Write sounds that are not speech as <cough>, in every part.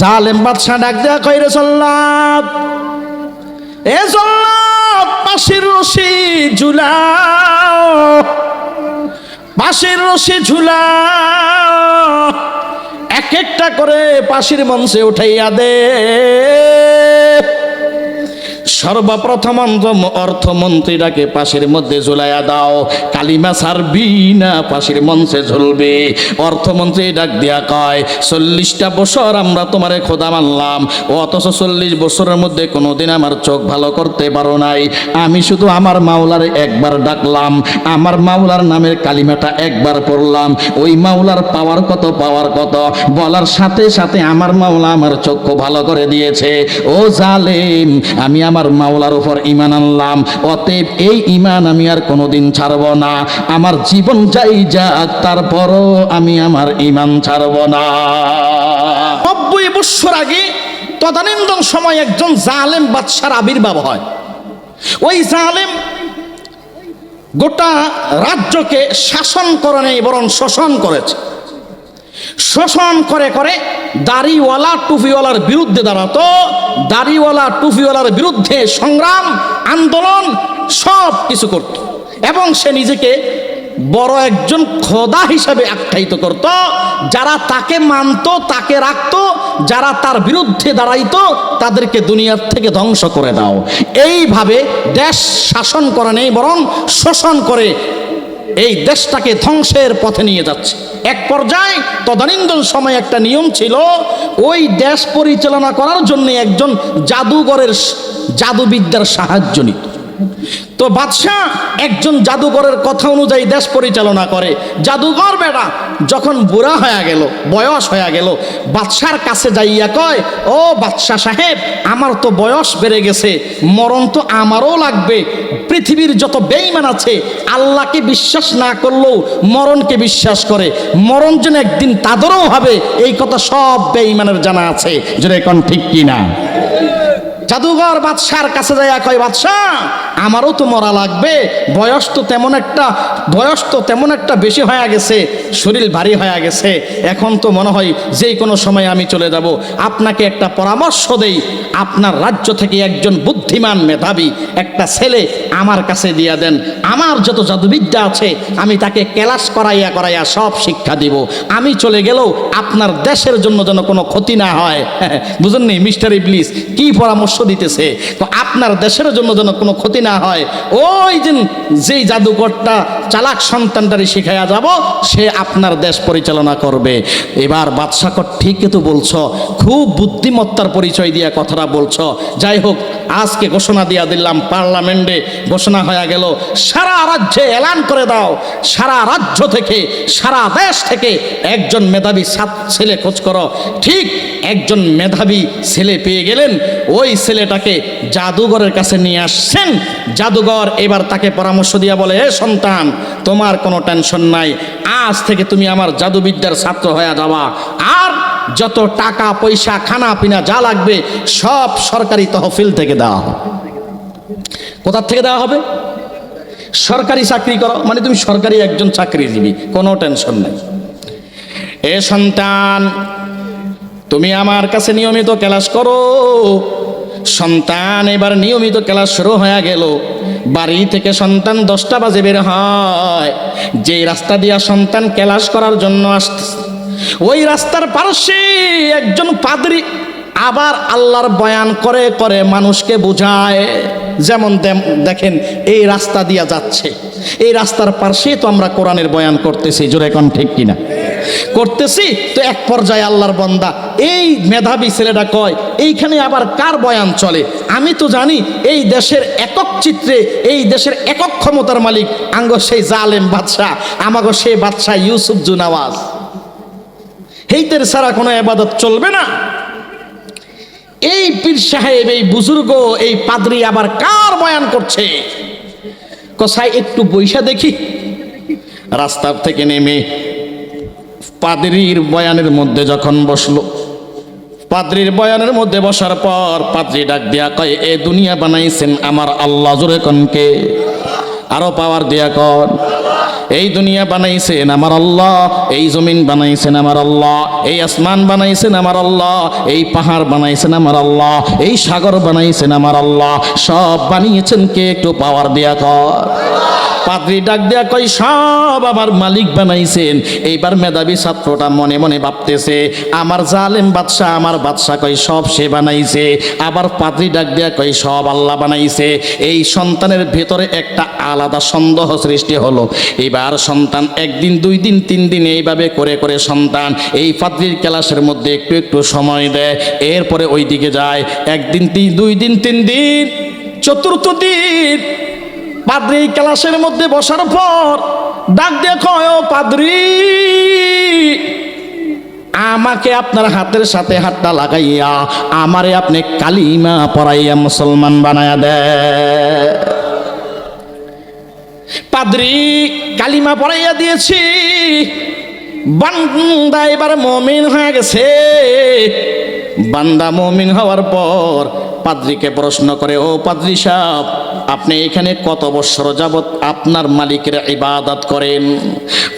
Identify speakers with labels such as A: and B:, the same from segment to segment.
A: জালেম বাদশাহ ডাক দেয়া কইরে সল্লাদ এ সল্লাদ পাশের রশি ঝুলাও। পাশের রশি ঝুলাও। এক একটা করে পাশের মঞ্চে উঠাইয়া দে। সর্বপ্রথম অর্থমন্ত্রীটাকে পাশের মধ্যে ঝুলাইয়া দাও। কালিমা সারবি না, পাশের মঞ্চে ঝুলবে। অর্থমন্ত্রী ডাক দিয়া কয়, চল্লিশটা বছর আমরা তোমারে খোদা মানলাম, অথচ চল্লিশ বছরের মধ্যে কোনোদিন আমার চোখ ভালো করতে পারো নাই। আমি শুধু আমার মাওলার একবার ডাকলাম, আমার মাওলার নামের কালিমাটা একবার পড়লাম। ওই মাওলার পাওয়ার কত পাওয়ার কত? বলার সাথে সাথে আমার মাওলা আমার চক্ষু ভালো করে দিয়েছে। ও জালেম, আমি আমার মাওলার উপর ইমান আনলাম। অতএব এই ইমান আমি আর কোনোদিন ছাড়ব না। আমার জীবন যাই যাক, তারপরও আমি আমার ইমান ছাড়ব না। নব্বই বৎসর আগে তদানীন্দন সময় একজন জালেম বাদশার আবির্ভাব হয়। ওই জালেম গোটা রাজ্যকে শাসন করে নেই বরং শোষণ করেছে। শোষণ করে করে দাড়িওয়ালা টুপিওয়ালার বিরুদ্ধে দাঁড়াতো, দাড়িওয়ালা টুপিওয়ালার বিরুদ্ধে সংগ্রাম, আন্দোলন, সব কিছু করত এবং সে নিজেকে বড় একজন খোদা হিসাবে আখ্যায়িত করত। যারা তাকে মানত, তাকে রাখত, যারা তার বিরুদ্ধে দাঁড়াইতো, তাদেরকে দুনিয়ার থেকে ধ্বংস করে দাও। এইভাবে দেশ শাসন করে নেই, বরং শোষণ করে এই দেশটাকে ধ্বংসের পথে নিয়ে যাচ্ছে। এক পর্যায়ে তদানীন্দন সময় একটা নিয়ম ছিল, ওই দেশ পরিচালনা করার জন্য একজন জাদুঘরের জাদুবিদ্যার সাহায্য নিত। তো বাদশাহ একজন জাদুঘরের কথা অনুযায়ী দেশ পরিচালনা করে। জাদুঘর বেটা যখন বুড়া হয়ে গেল, বয়স হয়ে গেল, বাদশার কাছে যাইয়া কয়, ও বাদশাহ সাহেব, আমার তো বয়স বেড়ে গেছে, মরণ তো আমারও লাগবে পৃথিবীর যত বেইমান আছে, আল্লাহকে বিশ্বাস না করলেও মরণকে বিশ্বাস করে। মরণ যেন একদিন তাদেরও হবে, এই কথা সব বেইমানের জানা আছে। যেন এখন ঠিক কিনা? জাদুঘর বাদশার কাছে যায় কয়, বাদশাহ, আমারও তো মরা লাগবে। বয়স তো তেমন একটা, বয়স তো তেমন একটা বেশি হয়ে গেছে, শরীর ভারী হয়ে গেছে। এখন তো মনে হয় যেই কোনো সময় আমি চলে যাব। আপনাকে একটা পরামর্শ দেই। আপনার রাজ্য থেকে একজন বুদ্ধিমান মেধাবী একটা ছেলে আমার কাছে দিয়া দেন। আমার যত জাদুবিদ্যা আছে, আমি তাকে ক্লাস করাইয়া করাইয়া সব শিক্ষা দিব। আমি চলে গেলেও আপনার দেশের জন্য যেন কোনো ক্ষতি না হয়। <laughs> বুঝেননি, মিস্টার ইবলিস? কি পরামর্শ দিতেছে, তো আপনার দেশের জন্য যেন কোনো ক্ষতি না হয়, ওই দিন যেই জাদুকরটা, চালাক সন্তানটারই শিখাইয়া যাব, সে আপনার দেশ পরিচালনা করবে। এবার বাদশাকর ঠিকই তো বলছো, খুব বুদ্ধিমত্তার পরিচয় দিয়া কথাটা বলছো। যাই হোক, আজকে ঘোষণা দিয়া দিলাম, পার্লামেন্টে ঘোষণা হয়ে গেল, সারা রাজ্যে এলান করে দাও। সারা রাজ্য থেকে, সারা দেশ থেকে একজন মেধাবী সাত ছেলে খোঁজ করো। ঠিক একজন মেধাবী ছেলে পেয়ে গেলেন, ওই ছেলেটাকে জাদুঘরের কাছে নিয়ে আসছেন। জাদুঘর এবার তাকে পরামর্শ দিয়া বলে, এ সন্তান, তোমার কোনো টেনশন নাই। আজ থেকে তুমি আমার জাদুবিদ্যার ছাত্র হয়ে যাবা। আর যত টাকা, পয়সা খানা পিনা যা লাগবে, সব সরকারি তহফিল থেকে দেওয়া হবে। কোথার থেকে দেওয়া হবে? সরকারি চাকরি করো মানে তুমি সরকারি একজন চাকরিজীবী, কোনো টেনশন নেই। এ সন্তান তুমি আমার কাছে নিয়মিত ক্লাস করো। সন্তান এবার নিয়মিত ক্লাস শুরু হয়ে গেল। বাড়ি থেকে সন্তান দশটা বাজে বের হয়। যে রাস্তা দিয়া সন্তান ক্লাস করার জন্য আসতেছে, ওই রাস্তার পার্শ্বে একজন পাদরি আবার আল্লাহর বয়ান করে করে মানুষকে বোঝায়। যেমন দেখেন, এই রাস্তা দিয়া যাচ্ছে। এই রাস্তার পার্শ্বে তো আমরা কোরআনের বয়ান করতেছি, জোরে কোন ঠিক কিনা? করতেছি, তো এক পর্যায়ে আল্লাহর বন্দা, এই মেধাবী ছেলেটা কয়, এইখানে আবার কার বয়ান চলে? আমি তো জানি এই দেশের একক চিত্রে, এই দেশের একক ক্ষমতার মালিক, আঙ্গ সেই জালেম বাদশাহ, আমাগো সেই বাদশাহ ইউসুফ জুনাওয়াজ। হেইতের ছাড়া কোনো এবাদত চলবে না। এই পীর সাহেব, এই বুজুর্গ, এই পাদ্রি আবার কার বয়ান করছে? কসাই একটু বৈশা দেখি। রাস্তার থেকে নেমে পাদ্রির বয়ানের মধ্যে যখন বসল, পাদ্রির বয়ানের মধ্যে বসার পর পাদ্রি ডাক দিয়া কয়, এ দুনিয়া বানাইছেন আমার আল্লাহ, জোরে কনকে আরও পাওয়ার দিয়া কন। এই দুনিয়া বানাইছেন আমার আল্লাহ, এই জমিন বানাইছেন আমার আল্লাহ, এই আসমান বানাইছেন আমার আল্লাহ, এই পাহাড় বানাইছেন আমার আল্লাহ, এই সাগর বানাইছেন আমার আল্লাহ, সব বানিয়েছেন কে? একটু পাওয়ার দিয়া কর। পাদ্রি ডাক দিয়া কই সব আমার মালিক বানাইছেন। এইবার মেধাবী ছাত্রটা মনে মনে ভাবতেছে, আমার জালেম বাদশাহ, আমার বাদশাহ কই সব সে বানাইছে, আবার পাদ্রি ডাক দিয়া কই সব আল্লাহ বানাইছে। এই সন্তানের ভেতরে একটা আলাদা সন্দেহ সৃষ্টি হলো। এবার সন্তান একদিন, দুই দিন, তিন দিন এইভাবে করে করে সন্তান এই পাদ্রির ক্লাসের মধ্যে একটু একটু সময় দেয়, এরপরে ওই দিকে যায়। একদিন দুই দিন, তিন দিন, চতুর্থ দিন পাদ্রি ক্লাসের মধ্যে বসার পর ডাক ও পাদ্রি, আমাকে আপনার হাতের সাথে হাতটা লাগাইয়া আমারে আপনি কালিমা পড়াইয়া মুসলমান বানায়া দে। পাদ্রি কালিমা পড়াইয়া দিয়েছি। বান্দা এবার মমিন হয়ে গেছে। বান্দা মমিন হওয়ার পর পাদ্রিকে প্রশ্ন করে, ও পাদ্রি সাহেব আপনি এখানে কত বছর যাবৎ আপনার মালিকের ইবাদত করেন?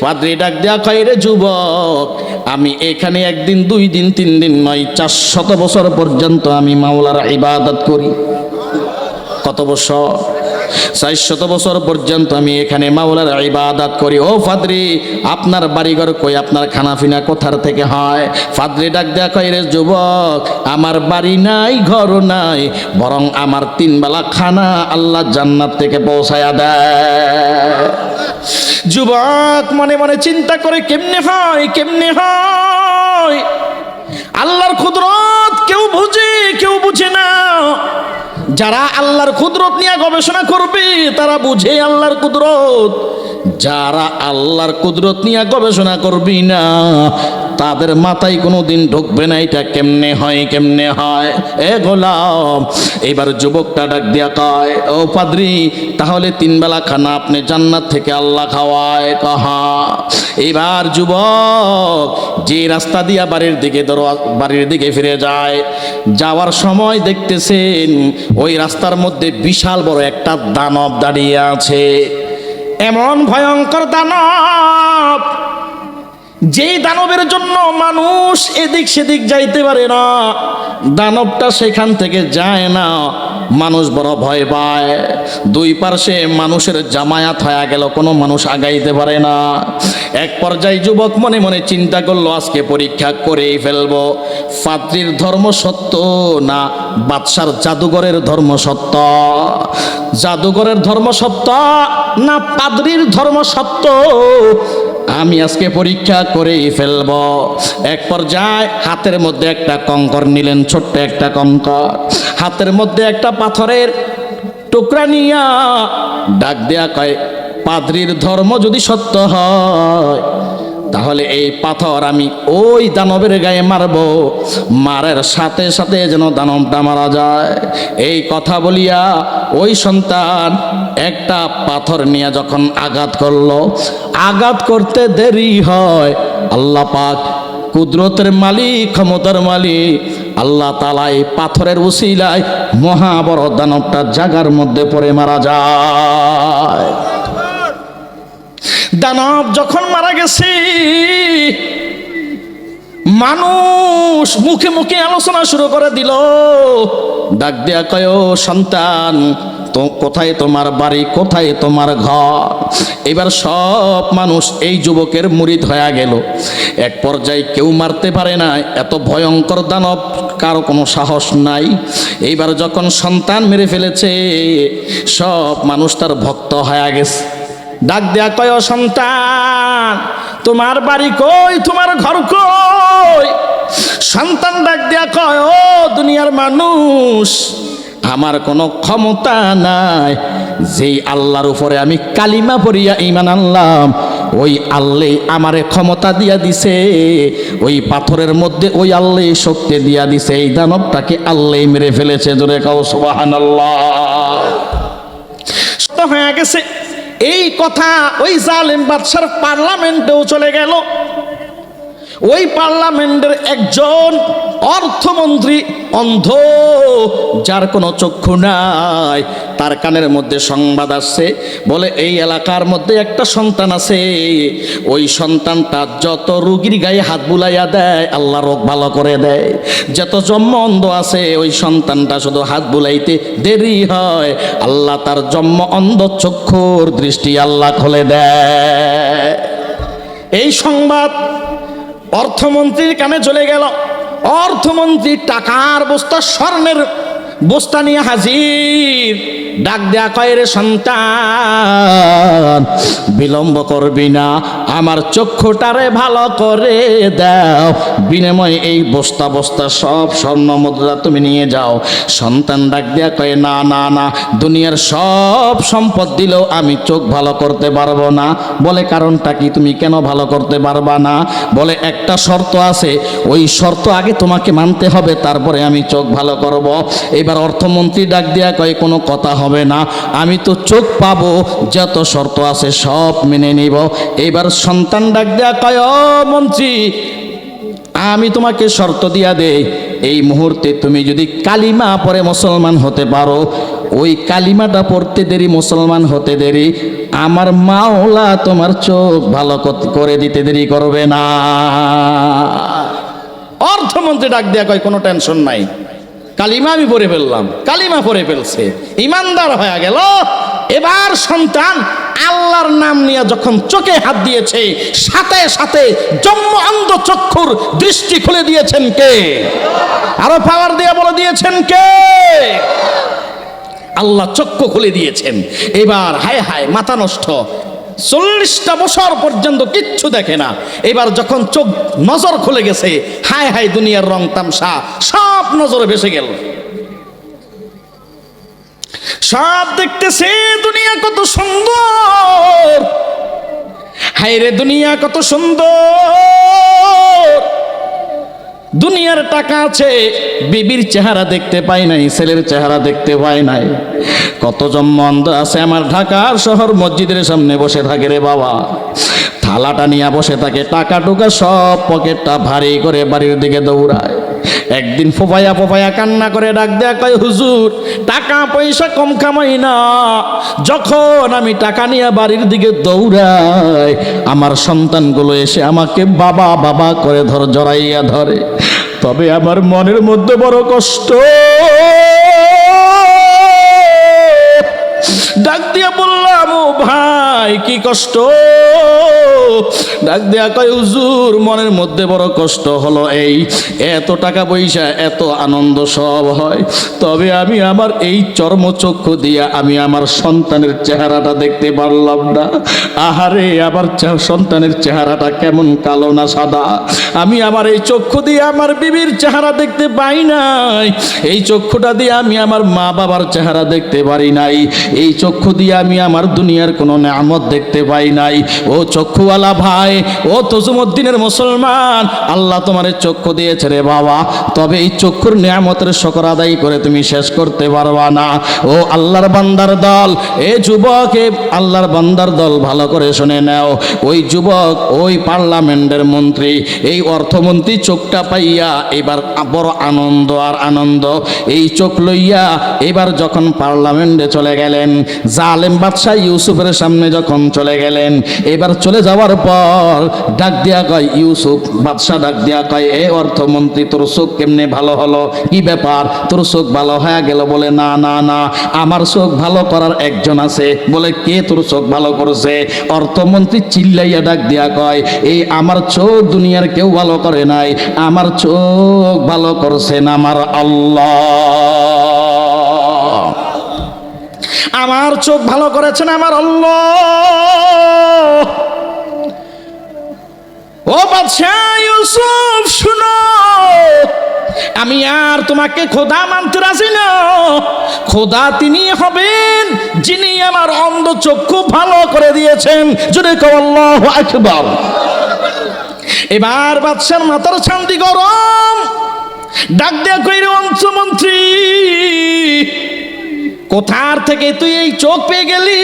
A: পাদ্রি ডাক দেয়া কয়, রে যুবক, আমি এখানে একদিন, দুই দিন, তিন দিন নয় চারশত বছর পর্যন্ত আমি মাওলার ইবাদত করি। কত বছর? চারশত বছর পর্যন্ত আমি এখানে মাওলার ইবাদত করি। ও ফাদরি, আপনার বাড়িঘর কই? আপনার খানাফিনা কোথার থেকে হয়? ফাদরি, ডাক দেয়া কই রে যুবক, আমার বাড়ি নাই, ঘর নাই, বরং আমার তিন বেলা খানা আল্লাহ জান্নাত থেকে পৌঁছায়া দেয়। যুবক, মনে মনে চিন্তা করে, কেমনে হয় কেমনে হয়? আল্লাহর কুদরত কেউ বুঝে কেউ বুঝে না। যারা আল্লাহর কুদরত নিয়ে গবেষণা করবে, তারা বুঝে আল্লাহর কুদরত। যারা আল্লাহর কুদরত নিয়ে গবেষণা করবি না তাদের মাথায় কোনো দিন ঢুকবে না, এটা কেমনে হয় কেমনে হয়? এ গোলাম, এবার যুবকটা ডাক দিয়া কয়, ও পাদ্রি, তাহলে তিন বেলা খানা আপনি জান্নাত থেকে আল্লাহ খাওয়ায়, কহা। এবার যুবক যে রাস্তা দিয়া বাড়ির দিকে দরওয়া বাড়ির দিকে ফিরে যায়, যাওয়ার সময় দেখতেছেন ওই রাস্তার মধ্যে বিশাল বড় একটা দানব দাঁড়িয়ে আছে। এমন ভয়ঙ্কর দানব! যেই দানবের জন্য মানুষ এদিক সেদিক যাইতে পারে না, দানবটা সেখান থেকে যায় না। মানুষ বড় ভয় পায়। দুই পার্শ্বে মানুষের জামায়াত হয়ে গেল, কোনো মানুষ আগাইতে পারে না। এক পর্যায়ে যুবক মনে মনে চিন্তা করল, আজকে পরীক্ষা করেই ফেলব। পাত্রীর ধর্ম সত্য না বাদশার জাদুঘরের ধর্ম সত্য? জাদুঘরের ধর্ম সত্য না পাদ্রির ধর্ম সত্য? আমি আজকে পরীক্ষা করেই ফেলব। এক পর্যায়ে হাতের মধ্যে একটা কঙ্কর নিলেন, ছোট্ট একটা কঙ্কর। হাতের মধ্যে একটা পাথরের টুকরা নিয়া ডাক দেয়া কয়, পাদ্রির ধর্ম যদি সত্য হয় তাহলে এই পাথর আমি ওই দানবের গায়ে মারব। মারের সাথে সাথে যেন দানবটা মারা যায়। এই কথা বলিয়া ওই সন্তান একটা পাথর নিয়ে যখন আঘাত করল, আঘাত করতে দেরি হয়। আল্লাহ পাক কুদরতের মালিক, ক্ষমতার মালিক, আল্লাহ তালা এই পাথরের উসিলায় মহাবড় দানবটা জাগার মধ্যে পড়ে মারা যায়। দানব যখন মারা গেছে, মানুষ মুখে মুখে আলোচনা শুরু করে দিল, ডাক দেয়া কয়, সন্তান, তো কোথায় তোমার বাড়ি, কোথায় তোমার ঘর? এবার সব মানুষ এই যুবকের মুরিদ হয়ে গেল। এক পর্যায়ে কেউ মারতে পারে না, এত ভয়ঙ্কর দানব, কারও কোনো সাহস নাই। এইবার যখন সন্তান মেরে ফেলেছে, সব মানুষ তার ভক্ত হয়ে গেছে। ডাক দেয়া কয়, "ও সন্তান, তোমার বাড়ি কই? তোমার ঘর কই? সন্তান ডাক দেয়া কয়, ও দুনিয়ার মানুষ, আমার কোনো ক্ষমতা নাই। যেই আল্লাহর উপরে আমি কালিমা পড়িয়া ইমান আনলাম, ওই আল্লাহ আমারে ক্ষমতা দিয়া দিছে। ওই পাথরের মধ্যে ওই আল্লাহ শক্তি দিয়া দিছে। এই দানবটাকে আল্লাহ মেরে ফেলেছে। জোরে কাউ সুবহানাল্লাহ। তো হয়ে গেছে। এই কথা ওই জালেম বাদশার পার্লামেন্টেও চলে গেল। ওই পার্লামেন্টের একজন অর্থমন্ত্রী অন্ধ, যার কোনো চক্ষু নাই। তার কানের মধ্যে সংবাদ আসছে, বলে এই এলাকার মধ্যে একটা সন্তান আছে। ওই সন্তানটা যত রুগীর গায়ে হাত বুলাইয়া দেয়, আল্লাহ রোগ ভালো করে দেয়। যত জন্ম অন্ধ আছে, ওই সন্তানটা শুধু হাত বুলাইতে দেরি হয়। আল্লাহ তার জন্ম অন্ধ চক্ষুর দৃষ্টি আল্লাহ খুলে দেয়। এই সংবাদ অর্থমন্ত্রীর কানে চলে গেল। অর্থমন্ত্রী টাকার বস্তা স্বর্ণের বস্তা নিয়ে হাজির। ডাক দেয়া কয়ের সন্তান, বিলম্ব করবি না, আমার চক্ষুটারে ভালো করে দাও। বিনিময়ে এই বস্তা বস্তা সব স্বর্ণ মুদ্রা তুমি নিয়ে যাও। সন্তান ডাক দেয়া কয়ে, না না না, দুনিয়ার সব সম্পদ দিলেও আমি চোখ ভালো করতে পারব না। বলে, কারণটা কি? তুমি কেন ভালো করতে পারবা না? বলে, একটা শর্ত আছে, ওই শর্ত আগে তোমাকে মানতে হবে, তারপরে আমি চোখ ভালো করব। এবার অর্থমন্ত্রী ডাক দেয়া কয়, কোনো কথা হবে না। আমি তো চোখ পাবো, যত শর্ত আছে সব মেনে নিব। এবার সন্তান ডাক দেয়া কয় মন্ত্রী, আমি তোমাকে শর্ত দিয়া দেই, এই মুহূর্তে তুমি যদি কালিমা পরে মুসলমান হতে পারো, ওই কালিমাটা পড়তে দেরি, মুসলমান হতে দেরি। আমার মাওলা তোমার চোখ ভালো করে দিতে দেরি করবে না। অর্থমন্ত্রী ডাক দেয়া কয়, কোনো টেনশন নাই। কালিমা আমি পড়ে ফেললাম, কালিমা পড়ে ফেলছে। ইমানদার হয়ে গেল। এবার সন্তান আল্লাহর নাম নিয়ে যখন চোখে হাত দিয়েছে, সাথে সাথে জন্ম অন্ধ চক্ষুর দৃষ্টি খুলে দিয়েছেন কে? আরও পাওয়ার দিয়ে বলে দিয়েছেন কে? আল্লাহ চক্ষু খুলে দিয়েছেন। এবার হায় হায় মাথা নষ্ট চল্লিশটা বছর পর্যন্ত কিচ্ছু দেখে না। এবার যখন চোখ নজর খুলে গেছে হায় হায় দুনিয়ার রং তামসা, সব নজরে ভেসে গেল। সব দেখতেছে দুনিয়া কত সুন্দর। হায় রে দুনিয়া কত সুন্দর। দুনিয়ার টাকা আছে, বিবির চেহারা দেখতে পাই নাই, ছেলের চেহারা দেখতে পাই নাই। কত মন্দ আছে আমার ঢাকার শহর, মসজিদের সামনে বসে থাকে রে বাবা। থালাটা নিয়ে বসে থাকে, টাকা টুকা সব পকেটটা ভারী করে বাড়ির দিকে দৌড়ায়। একদিন ফোপায়া ফোপায়া কান্না করে ডাক দেয়া কয়, হুজুর, টাকা পয়সা কম কামাই না। যখন আমি টাকা নিয়ে বাড়ির দিকে দৌড়াই, আমার সন্তানগুলো এসে আমাকে বাবা বাবা করে ধর, জড়াইয়া ধরে। তবে আমার মনের মধ্যে বড় কষ্ট। ডাক দিয়া বললাম, ও ভাই, কি কষ্ট? ডাক দিয়া কয়, হুজুর, মনের মধ্যে বড় কষ্ট হলো এই, এত টাকা পয়সা, এত আনন্দ সব হয়। তবে আমি আমার এই চর্মচক্ষু দিয়া আমি আমার সন্তানের চেহারাটা দেখতে পারলাম না। আহারে, আমার সন্তানের চেহারাটা কেমন কালো না সাদা। আমি আমার এই চক্ষু দিয়ে আমার বিবির চেহারা দেখতে পাই নাই। এই চক্ষুটা দিয়ে আমি আমার মা বাবার চেহারা দেখতে পারি নাই। এই চক্ষু দিয়ে আমি আমার দুনিয়ার কোনো নামত দেখতে পাই নাই। ও চক্ষুওয়ালা ভাই, ও তজুমুদ্দিনের মুসলমান, আল্লাহ তোমার চক্ষু দিয়েছে রে বাবা। তবে এই চক্ষুর নিয়ামতের শকর আদায় করে তুমি শেষ করতে পারবা না। ও আল্লাহর বান্দার দল, এ যুবক আল্লাহর বান্দার দল ভালো করে শুনে নাও। ওই যুবক, ওই পার্লামেন্টের মন্ত্রী, এই অর্থমন্ত্রী চোখটা পাইয়া এবার বড় আনন্দ আর আনন্দ। এই চোখ লইয়া এবার যখন পার্লামেন্টে চলে গেলেন জালেম বাদশাহ ইউসুফের সামনে যখন চলে গেলেন, এবার চলে যাওয়ার পর ডাক দিয়া কয়, ইউসুফ, বাদশাহ ডাক দিয়া কয়, এ অর্থমন্ত্রী, তোর চোখ কেমনে ভালো হলো? কি ব্যাপার? তোর চোখ ভালো হয়ে গেল? বলে, না না না, আমার চোখ ভালো করার একজন আছে। বলে, কে তোর চোখ ভালো করছে? অর্থমন্ত্রী চিল্লাইয়া ডাক দিয়া কয় এই আমার চোখ দুনিয়ার কেউ ভালো করে নাই, আমার চোখ ভালো করছেন আমার আল্লাহ। আমার চোখ ভালো করেছেন আমার আল্লাহ। ও ইউসুফ, শুনো। আমি আর তোমাকে খোদা মানতে রাজি না। খোদা তিনি হবেন যিনি আমার অন্ধ চক্ষু ভালো করে দিয়েছেন। যদি কেউ আল্লাহ আকবার। এবার বাদশার মাথার শান্তি গরম। ডাক দেয়া কইরে অঞ্চমন্ত্রী কোথার থেকে তুই এই চোখ পেয়ে গেলি?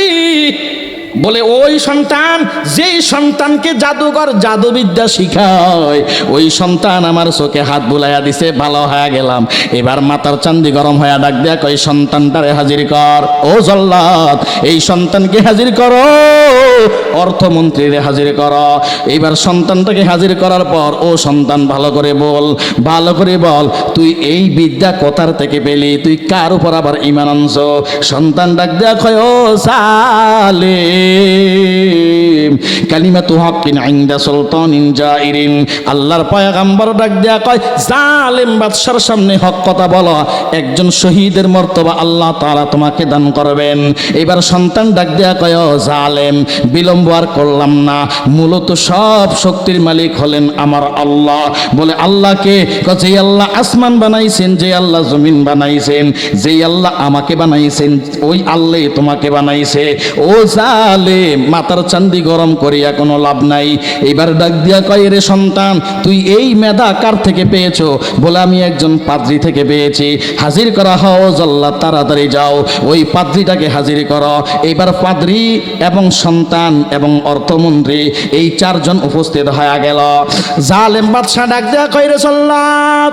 A: বলে, ওই সন্তান, যেই সন্তানকে জাদুঘর জাদুবিদ্যা শিখায়, ওই সন্তান আমার চোখে হাত বুলাইয়া দিছে, ভালো হয়ে গেলাম। এবার মাতার চান্দি গরম হয়ে ডাক দেয়া কই সন্তানটারে হাজির কর, ও জল্লাদ, এই সন্তানকে হাজির করো, অর্থমন্ত্রীরে হাজির কর। এইবার সন্তানটাকে হাজির করার পর, ও সন্তান, ভালো করে বল, ভালো করে বল, তুই এই বিদ্যা কোথার থেকে পেলি, তুই কার উপর আবার ইমান আনছ? সন্তান ডাক দেয়া কয়, ও সালেম কালিমা তু হকিন আইন্দা সুলতানিন জাইরিন আল্লাহর পয়গাম্বর ডাক দেয়া কয়, জালেম বাদশার সামনে হক কথা একজন শহীদের মর্তবা আল্লাহ তোমাকে দান করবেন। এবার সন্তান ডাক দেয়া কয় জালেম, বিলম্ব আর করলাম না। মূলত সব শক্তির মালিক হলেন আমার আল্লাহ। বলে আল্লাহকে যে আল্লাহ আসমান বানাইছেন, যে আল্লাহ জমিন বানাইছেন, যে আল্লাহ আমাকে বানাইছেন, ওই আল্লাহ তোমাকে বানাইছে। ও জালে মাতার চান্দি গরম করিয়া কোনো লাভ নাই। এইবার ডাক দিয়া কয়, রে সন্তান, তুই এই মেধা কার থেকে পেয়েছ? বলে, আমি একজন পাদ্রি থেকে পেয়েছি। হাজির করা হও, জল্লা, তাড়াতাড়ি যাও। ওই পাদ্রিটাকে হাজির করো। এবার পাদ্রি এবং সন্তান এবং অর্থমন্ত্রী এই চারজন উপস্থিত হয়ে গেল। জালেম বাদশাহ ডাক দেয়া কয়, রে সল্লাদ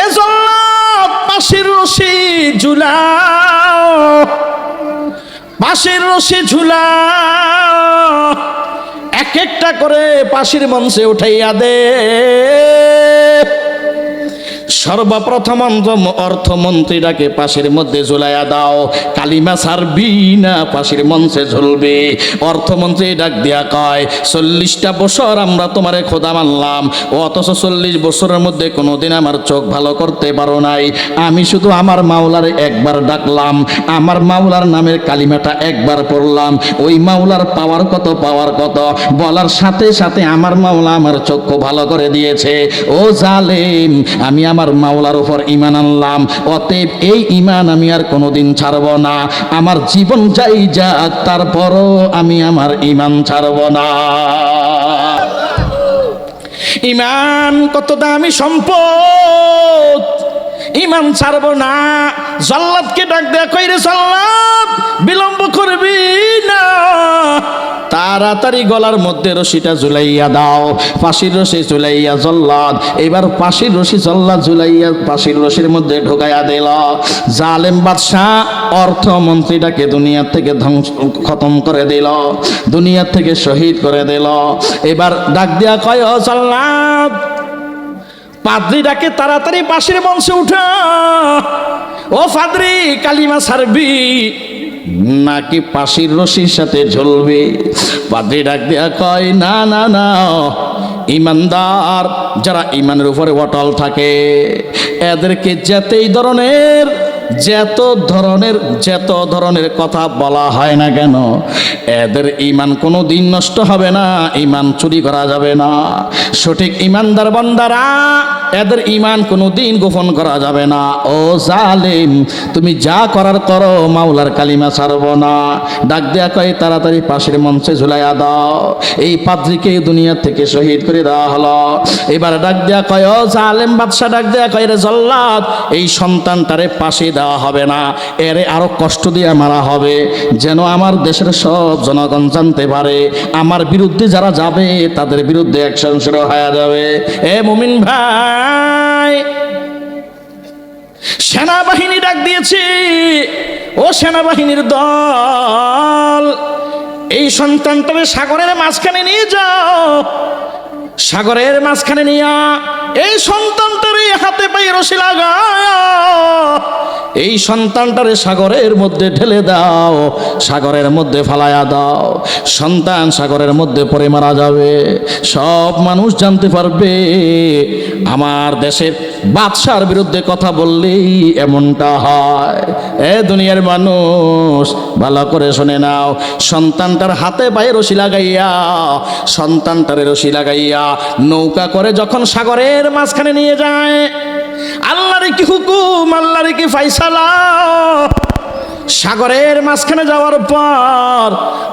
A: এ জল্লাদ পাশের রশি ঝুলাও। পাশের রশি ঝুলা। এক একটা করে পাশের মঞ্চে উঠাইয়া দে। সর্বপ্রথম অর্থমন্ত্রীটাকে পাশের মধ্যে ঝুলাইয়া দাও। কালিমা ছাড়বি না, পাশের মঞ্চে ঝুলবে। অর্থমন্ত্রী ডাক দিয়া কয়, চল্লিশটা বছর আমরা তোমারে খোদা মানলাম, অথচ চল্লিশ বছরের মধ্যে কোনোদিন আমার চোখ ভালো করতে পারো নাই। আমি শুধু আমার মাওলার একবার ডাকলাম, আমার মাওলার নামের কালিমাটা একবার পড়লাম। ওই মাওলার পাওয়ার কত পাওয়ার কত? বলার সাথে সাথে আমার মাওলা আমার চক্ষু ভালো করে দিয়েছে। ও জালেম, আমি আমার মাওলার উপর ইমান আনলাম। অতএব এই ইমান আমি আর কোনোদিন ছাড়ব না। আমার জীবন যাই যা তারপরও আমি আমার ইমান ছাড়ব না। ইমান কত দামি সম্পদ! ইমান ছাড়ব না। জল্লাদকে ডাক দেয়া কইরে জল্লাদ, বিলম্ব করবি না। তাড়াতাড়ি গলার মধ্যে রশিটা ঝুলাইয়া দাও, ফাঁসির রশি ঝুলাইয়া জল্লাদ। এবার ফাঁসির রশি জল্লাদ ঝুলাইয়া ফাঁসির রশির মধ্যে ঢোকাইয়া দিল। জালেম বাদশাহ অর্থমন্ত্রীটাকে দুনিয়া থেকে ধ্বংস, খতম করে দিল, দুনিয়া থেকে শহীদ করে দিল। এবার ডাক দিয়া কয়, ও জল্লাদ পাদ্রিটাকে তাড়াতাড়ি পাশের মঞ্চে উঠা। ও ফাদ্রি কালিমা সারবি নাকি পাশির রশির সাথে ঝলবে? পাদ্রি ডাক দেয়া কয়, না না না। ইমানদার, যারা ইমানের উপরে অটল থাকে, এদেরকে যেতেই ধরনের যত ধরনের যত ধরনের কথা বলা হয় না কেন? এদের ইমান কোনো দিন নষ্ট হবে না ইমান চুরি করা যাবে না। সঠিক ইমানদার বান্দারা, এদের ইমান কোনো দিন গোপন করা যাবে না। ও জালিম, তুমি যা করার করো, মাওলার কালিমা ছাড়ব না। ডাক দেয়া কয়, তাড়াতাড়ি পাশের মঞ্চে ঝুলাইয়া দাও। এই পাদ্রিকে দুনিয়া থেকে শহীদ করে দেওয়া হলো। এবার ডাক দেয়া কয়, ও জালেম বাদশাহ, ডাক দেয়া কয়, রে জল্লাদ, এই সন্তান সন্তানটারে পাশে দেওয়া হবে না। এরে আরও কষ্ট দিয়ে মারা হবে। যেন আমার দেশের সব জনগণ জানতে পারে, আমার বিরুদ্ধে যারা যাবে, তাদের বিরুদ্ধে অ্যাকশন শুরু হয়ে যাবে। এ মুমিন ভাই, সেনাবাহিনী ডাক দিয়েছি। ও সেনাবাহিনীর দল, এই সন্তানটাকে সাগরের মাঝখানে নিয়ে যাও। সাগরের মাঝখানে নিয়া এই সন্তানটারে হাতে পায়ে রশি লাগায় এই সন্তানটারে সাগরের মধ্যে ঢেলে দাও, সাগরের মধ্যে ফালায়া দাও। সন্তান সাগরের মধ্যে পড়ে মারা যাবে। সব মানুষ জানতে পারবে, আমার দেশের বাদশার বিরুদ্ধে কথা বললেই এমনটা হয়। এ দুনিয়ার মানুষ, ভালো করে শুনে নাও। সন্তানটার হাতে পায়ে রশি লাগাইয়া, সন্তানটারে রশি লাগাইয়া নৌকা করে যখন সাগরের মাঝখানে নিয়ে যায় আল্লাহর কি হুকুম আল্লাহরে কি ফাইসালা সাগরের মাঝখানে যাওয়ার পর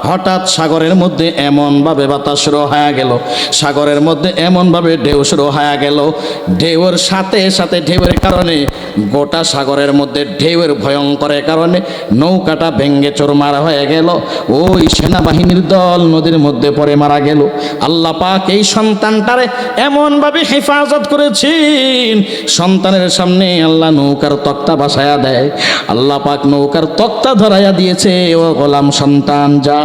A: হঠাৎ সাগরের মধ্যে এমনভাবে বাতাস শুরু হয়ে গেল। সাগরের মধ্যে এমনভাবে ঢেউ শুরু হয়ে গেল। ঢেউয়ের সাথে সাথে ঢেউয়ের কারণে গোটা সাগরের মধ্যে ঢেউয়ের ভয়ঙ্করের কারণে নৌকাটা ভেঙ্গে চোরমার হয়ে গেল। ওই সেনাবাহিনীর দল নদীর মধ্যে পড়ে মারা গেল। আল্লাহ পাক এই সন্তানটারে এমনভাবে হেফাজত করেছেন। সন্তানের সামনে আল্লাহ নৌকার তক্তা বাসায়া দেয়। আল্লাহ পাক নৌকার তক্তা ধরাইয়া দিয়েছে, ও গোলাম সন্তান, যা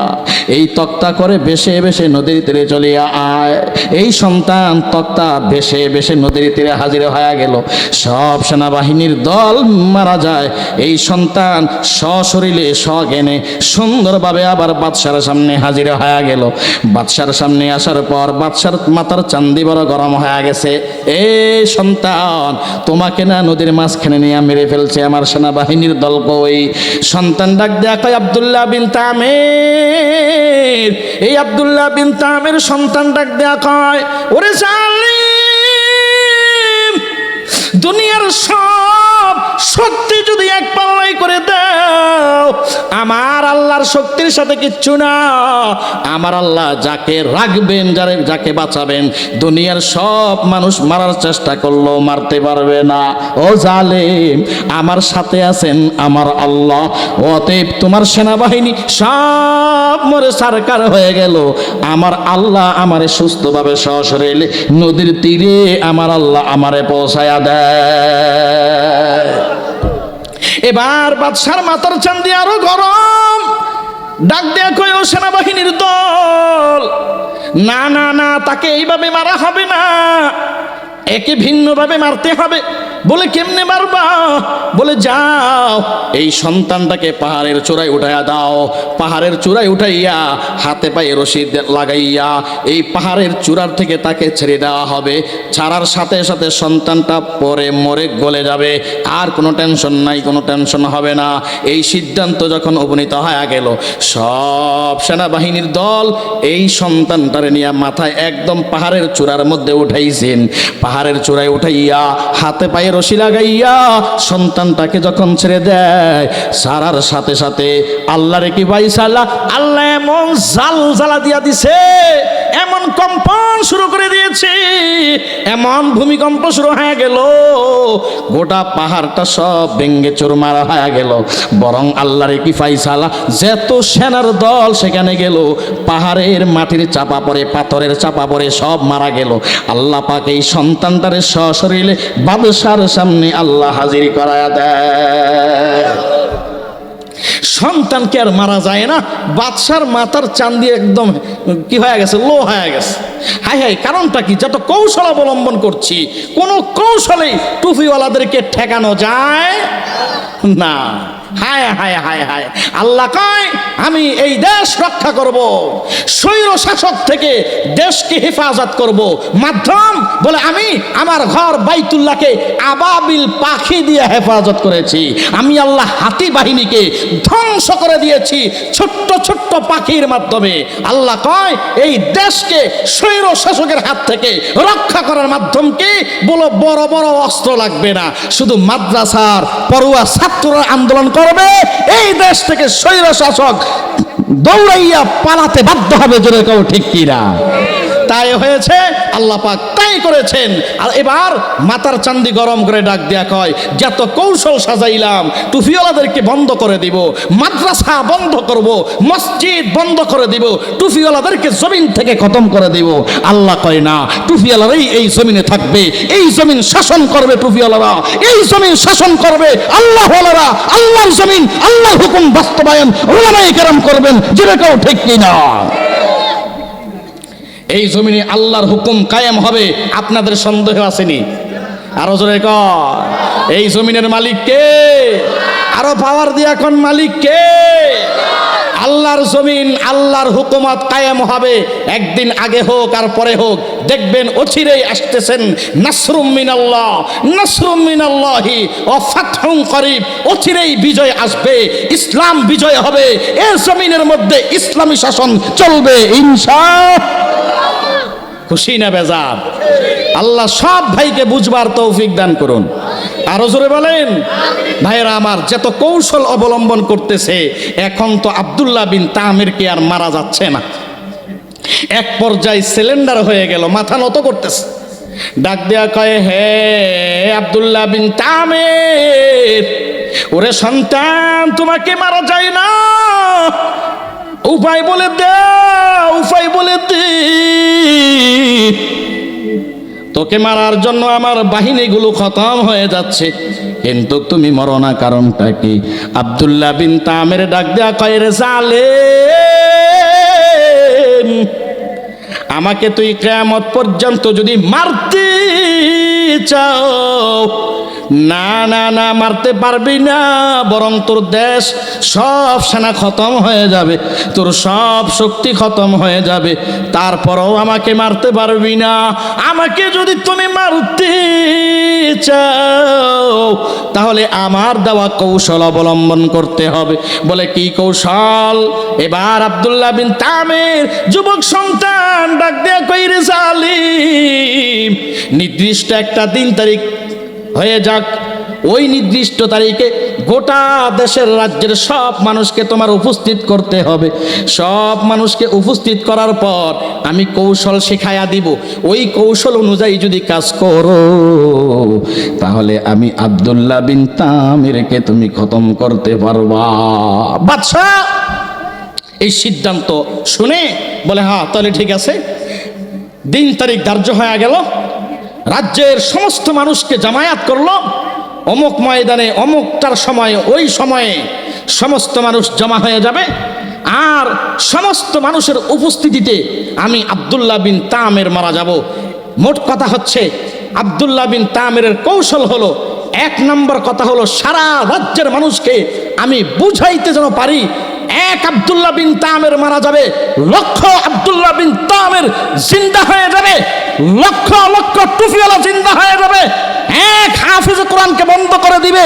A: এই তক্তা করে বেশে বেশে নদীর তীরে চলিয়া আয়। এই সন্তান তক্তা বেশে বেশে নদীর তীরে হাজির হয়ে গেল। সব সেনাবাহিনীর দল মারা যায়। এই সন্তান সশরীরে সজ্ঞানে সুন্দরভাবে আবার বাদশার সামনে হাজির হয়ে গেল। বাদশার সামনে আসার পর বাদশার মাথার চান্দি বড় গরম হয়ে গেছে। এ সন্তান, তোমাকে না নদীর মাঝখানে নিয়ে মেরে ফেলছে আমার সেনাবাহিনীর দল কই? সন্তান ডাক দেয়া কয় আবদুল্লাহ বিন তামের। এই আবদুল্লাহ বিন তামের সন্তান ডাক দেয়া কয়, ওরে জালিম, দুনিয়ার সব শক্তি যদি এক পাল্লাই করে দাও আমার আল্লাহর শক্তির সাথে কিচ্ছু না। আমার আল্লাহ যাকে রাখবেন, যারে যাকে বাঁচাবেন, দুনিয়ার সব মানুষ মারার চেষ্টা করলেও মারতে পারবে না। ও জালেম, আমার সাথে আছেন আমার আল্লাহ। অতএব তোমার সেনাবাহিনী সব মরে সারকার হয়ে গেল। আমার আল্লাহ আমারে সুস্থভাবে সশরীরে নদীর তীরে, আমার আল্লাহ আমারে পৌঁছায়া দেয়। এবার বাদশার মাথার চান্দি আরও গরম। ডাক দেয়া কই ও সেনাবাহিনীর দল, না না না, তাকে এইভাবে মারা হবে না। একে ভিন্নভাবে মারতে হবে। বলে, কেমনে মারবা? বলে, যাও, এই সন্তানটাকে পাহাড়ের চূড়ায় উঠাইয়া দাও। পাহাড়ের চূড়ায় উঠাইয়া হাতে পায়ে রশি দে- লাগাইয়া এই পাহাড়ের চূড়ার থেকে তাকে ছেড়ে দেওয়া হবে। ছাড়ার সাথে সাথে সন্তানটা পরে মরে গলে যাবে। আর কোনো টেনশন নাই, কোনো টেনশন হবে না। এই সিদ্ধান্ত যখন উপনীত হয়ে গেল, সব সেনাবাহিনীর দল এই সন্তানটারে নিয়ে মাথায় একদম পাহাড়ের চূড়ার মধ্যে উঠাইছেন। পাহাড়ের চূড়ায় উঠাইয়া হাতে পায়ে রশি লাগাইয়া সন্তানটাকে যখন ছেড়ে দেয়, সারার সাথে সাথে আল্লাহরে কি ভাই সাল্লাহ আল্লাহ এমন জাল জ্বালা দিয়া দিছে, এমন কম্পন শুরু করে দিয়েছে। এমন ভূমিকম্প শুরু হয়ে গেল। গোটা পাহাড়টা সব ভেঙ্গে চুরমার হয়ে গেল। বরং আল্লাহরে কি ফাইসালা, যেত সেনার দল সেখানে গেল, পাহাড়ের মাটির চাপা পড়ে, পাথরের চাপা পড়ে সব মারা গেল। আল্লাহ পাক এই সন্তানটারে সশরীরে বাদশার সামনে আল্লাহ হাজির করায়া দেয়। সন্তানকে আর মারা যায় না, বাদশার মাথার চান্দি একদম কি হয়ে গেছে? লো হয়ে গেছে। হাই হাই, কারণটা কি? যত কৌশল অবলম্বন করছি, কোনো কৌশলেই টুপিওয়ালাদেরকে ঠেকানো যায় না। হায় হায় হায় হায়। আল্লাহ কয়, আমি এই দেশ রক্ষা করব। স্বৈর শাসক থেকে দেশকে হেফাজত করব। মাধ্যম বলে আমি আমার ঘর বাইতুল্লাহকে আবাবিল পাখি দিয়ে হেফাজত করেছি। আমি আল্লাহ হাতি বাহিনীকে ধ্বংস করে দিয়েছি ছোট্ট ছোট্ট পাখির মাধ্যমে। আল্লাহ কয়, এই দেশকে স্বৈর শাসকের হাত থেকে রক্ষা করার মাধ্যম কি বলো বড় বড় অস্ত্র লাগবে না। শুধু মাদ্রাসার পড়ুয়া ছাত্ররা আন্দোলন করবে এই দেশ থেকে স্বৈর শাসক দৌড়াইয়া পালাতে বাধ্য হবে জোরে কেউ ঠিক কিনা? তাই হয়েছে, আল্লাহ পাক তাই করেছেন। আর এবার মাথার চান্দি গরম করে ডাক দেয়া কয়, যত কৌশল সাজাইলাম, টুফিওয়ালাদেরকে বন্ধ করে দিব, মাদ্রাসা বন্ধ করব, মসজিদ বন্ধ করে দিব, টুফিওয়ালাদেরকে জমিন থেকে খতম করে দিব। আল্লাহ কয়, না, টুফিওয়ালারাই এই জমিনে থাকবে, এই জমিন শাসন করবে টুফিওয়ালারা, এই জমিন শাসন করবে আল্লাহ আল্লাহর জমিন, আল্লাহর হুকুম বাস্তবায়ন ওলামাই কেরাম করবেন, যেটা কেউ ঠিক কিনা। এই জমিনে আল্লাহর হুকুম কায়েম হবে, আপনাদের সন্দেহ আসেনি। আরও জোরে কয় এই জমিনের মালিক কে? আরও পাওয়ার দিয়া কোন মালিক কে? আল্লাহর জমিন, আল্লাহর হুকুমত কায়েম হবে। একদিন আগে হোক আর পরে হোক। দেখবেন অচিরেই আসতেছেন নাসরুম মিনাল্লাহ, নাসরুম মিনাল্লাহি, ও ফাতহুম করিব। অচিরেই বিজয় আসবে, ইসলাম বিজয় হবে। এর জমিনের মধ্যে ইসলামী শাসন চলবে, ইনশা। খুশি না বেজার? আল্লাহ সব ভাইকে বুঝবার তৌফিক দান করুন। আরও জোরে বলেন, ভাইয়েরা আমার, যত কৌশল অবলম্বন করতেছে, এখন তো আব্দুল্লাহ বিন তামিরকে আর মারা যাচ্ছে না। এক পর্যায়ে সিলিন্ডার হয়ে গেল, মাথা নত করতেছে। ডাক দেয়া কয়ে, হে আব্দুল্লাহ বিন তামের, ওরে সন্তান, তোমাকে মারা যায় না। উপায় বলে দে উপায় বলে দে। তোকে মারার জন্য আমার বাহিনীগুলো খতম হয়ে যাচ্ছে। কিন্তু তুমি মরো না কারণটা কি? আব্দুল্লাহ বিন তামের ডাক দেয়া কয়, রে জালেম, আমাকে তুই কেয়ামত পর্যন্ত যদি মারতে চাও না না না, মারতে পারবি না, বরং তোর দেশ সব সেনা খতম হয়ে যাবে, তোর সব শক্তি খতম হয়ে যাবে, তারপরেও আমাকে মারতে পারবি না। আমাকে যদি তুমি মারতে চাও, তাহলে আমার দেওয়া কৌশল অবলম্বন করতে হবে। বলে কি কৌশল? এবার আব্দুল্লাহ বিন তামের যুবক সন্তান ডাক দেয়া কইরে জালিম, নির্দিষ্ট একটা দিন তারিখ হয়ে যাক। ওই নির্দিষ্ট তারিখে গোটা দেশের রাজ্যের সব মানুষকে তোমার উপস্থিত করতে হবে। সব মানুষকে উপস্থিত করার পর আমি কৌশল শেখায়া দিব। ওই কৌশল অনুযায়ী যদি কাজ করো, তাহলে আমি আব্দুল্লাহ বিন তামিরকে তুমি খতম করতে পারবা। বাদশাহ! এই সিদ্ধান্ত শুনে বলে হ্যাঁ তাহলে ঠিক আছে। দিন তারিখ ধার্য হয়ে গেল। রাজ্যের সমস্ত মানুষকে জামায়াত করল। অমুক ময়দানে, অমুকটার সময়, ওই সময়ে সমস্ত মানুষ জমা হয়ে যাবে। আর সমস্ত মানুষের উপস্থিতিতে আমি আব্দুল্লাহ বিন তামের মারা যাব। মোট কথা হচ্ছে, আব্দুল্লাহ বিন তামের কৌশল হলো, এক নম্বর কথা হলো, সারা রাজ্যের মানুষকে আমি বুঝাইতে যেন পারি, এক আবদুল্লাহ বিন তামের মারা যাবে, লক্ষ আব্দুল্লাহ বিন তামের জিন্দা হয়ে যাবে। লক্ষ লক্ষ টুফিওয়ালা জিন্দা হয়ে যাবে। এক হাফিজে কোরআনকে বন্ধ করে দিবে।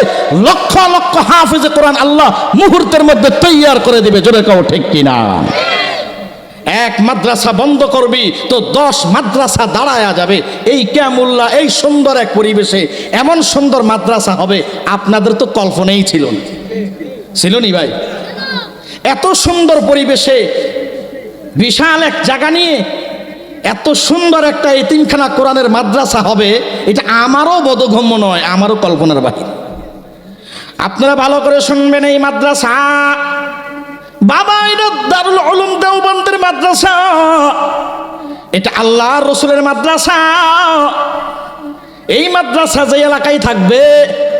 A: লক্ষ লক্ষ হাফিজে কোরআন আল্লাহ মুহূর্তের মধ্যে তৈয়ার করে দিবে। জোরে কাও ঠিক কিনা? এক মাদ্রাসা বন্ধ করবি, তো দশ মাদ্রাসা দাঁড়ায়া যাবে। এই ক্যামুল্লা, এই সুন্দর এক পরিবেশে এমন সুন্দর মাদ্রাসা হবে, আপনাদের তো কল্পনাই ছিল ছিল নি ভাই? এত সুন্দর পরিবেশে বিশাল এক জায়গা নিয়ে এত সুন্দর একটা এতিমখানা কোরআনের মাদ্রাসা হবে, এটা আমারও বোধগম্য নয়, আমারও কল্পনার বাহির। আপনারা ভালো করে শুনবেন এই মাদ্রাসা। বাবা, এটা দারুল উলুম দেওবন্দের মাদ্রাসা। এটা আল্লাহ রসুলের মাদ্রাসা। এই মাদ্রাসা যে এলাকায় থাকবে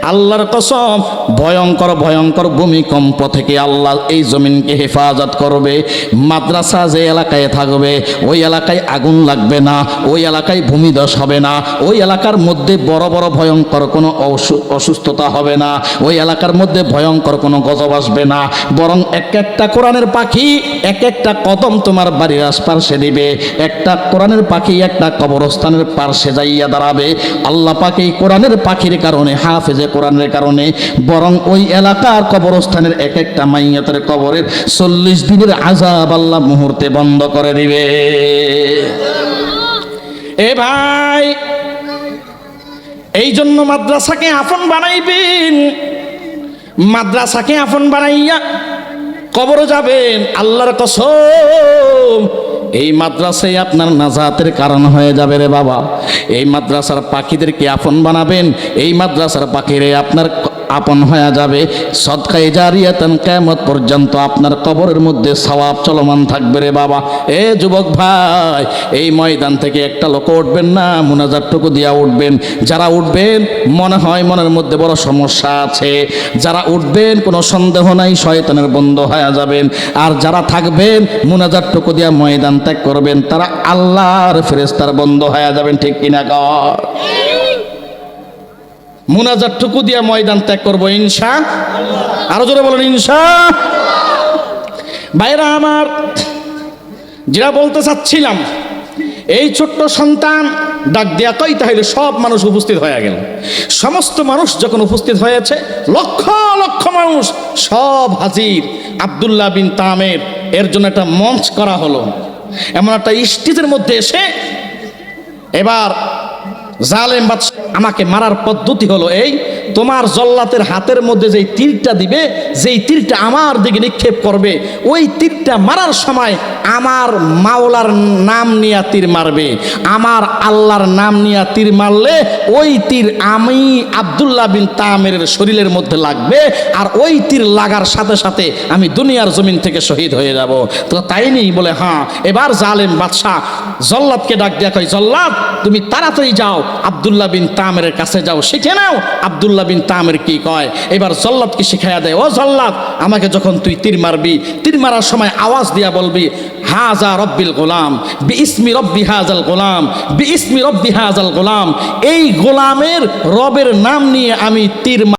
A: আল্লাহর কসম, ভয়ঙ্কর ভয়ঙ্কর ভূমিকম্প থেকে আল্লাহ এই জমিনকে হেফাজত করবে। মাদ্রাসা যে এলাকায় থাকবে, ওই এলাকায় আগুন লাগবে না, ওই এলাকায় ভূমিধস হবে না, ওই এলাকার মধ্যে বড় বড় ভয়ঙ্কর কোনো অসু- অসুস্থতা হবে না, ওই এলাকার মধ্যে ভয়ঙ্কর কোনো গজব আসবে না, বরং এক একটা কোরআনের পাখি, এক একটা কদম তোমার বাড়ির আশপাশে দিবে, একটা কোরআনের পাখি একটা কবরস্থানের পার্শ্বে যাইয়া দাঁড়াবে। আল্লাহ পাখি কোরআনের পাখির কারণে হাফেজে কোরআনের কারণে, বরং ওই এলাকার কবরস্থানের এক একটা মাইয়াতের কবরের চল্লিশ দিনের আজাব আল্লাহ মুহূর্তে বন্ধ করে দিবে। এ ভাই এই জন্য মাদ্রাসাকে আপন বানাইবেন। মাদ্রাসাকে আপন বানাইয়া কবর যাবেন, আল্লাহর কসম। এই মাদ্রাসায় আপনার নাজাতের কারণ হয়ে যাবে রে বাবা। এই মাদ্রাসার পাখিদেরকে আপন বানাবেন, এই মাদ্রাসার পাখিরে আপনার আপন হয়ে যাবে। সৎকাই জারিয়াতান কেমত পর্যন্ত আপনার কবরের মধ্যে সওয়াব চলমান থাকবে রে বাবা। এ যুবক ভাই, এই ময়দান থেকে একটা লোক উঠবেন না মোনাজারটুকু দিয়া উঠবেন। যারা উঠবেন, মনে হয় মনের মধ্যে বড় সমস্যা আছে। যারা উঠবেন, কোনো সন্দেহ নাই, শয়তানের বন্ধ হয়ে যাবেন। আর যারা থাকবেন মোনাজারটুকু দিয়া ময়দান ত্যাগ করবেন, তারা আল্লাহর ফেরেস্তার বন্ধ হয়ে যাবেন, ঠিক কিনা কর মুনাজারটুকু দিয়া ময়দান ত্যাগ করব ইনসা আরও জোরে বলেন ইনসা ভাইরা আমার যেটা বলতে চাচ্ছিলাম, এই ছোট্ট সন্তান ডাক দেয়া কই তাহলে সব মানুষ উপস্থিত হয়ে গেল। সমস্ত মানুষ যখন উপস্থিত হয়েছে, লক্ষ লক্ষ মানুষ, সব হাজির। আব্দুল্লাহ বিন তামের, এর জন্য একটা মঞ্চ করা হলো। এমন একটা স্টেজের মধ্যে এসে এবার জালেম বাদশাহ আমাকে মারার পদ্ধতি হলো এই তোমার জল্লাতের হাতের মধ্যে যেই তীরটা দিবে, যেই তীরটা আমার দিকে নিক্ষেপ করবে, ওই তীরটা মারার সময় আমার মাওলার নাম নিয়ে তীর মারবে। আমার আল্লাহর নাম নিয়ে তীর মারলে ওই তীর আমি আবদুল্লাহ বিন তামের শরীরের মধ্যে লাগবে আর ওই তীর লাগার সাথে সাথে আমি দুনিয়ার জমিন থেকে শহীদ হয়ে যাব। তো তাই নেই বলে হ্যাঁ এবার জালেম বাদশাহ জল্লাদকে ডাক দেয়া কয়, জল্লাদ, তুমি তাড়াতাড়ি যাও, আবদুল্লাহ বিন তামের কাছে যাও, শিখে নাও আবদুল্লাহ বিন তামের কি কয়? এবার জল্লাদকে শিখাইয়া দেয়? ও জল্লাদ, আমাকে যখন তুই তীর মারবি, তীর মারার সময় আওয়াজ দিয়া বলবি, হাজা রব্বিল গোলাম বি ইসমি রব্বি হাজাল গোলাম বি ইসমি রব্বি হাজাল গোলাম। এই গোলামের রবের নাম নিয়ে আমি তীর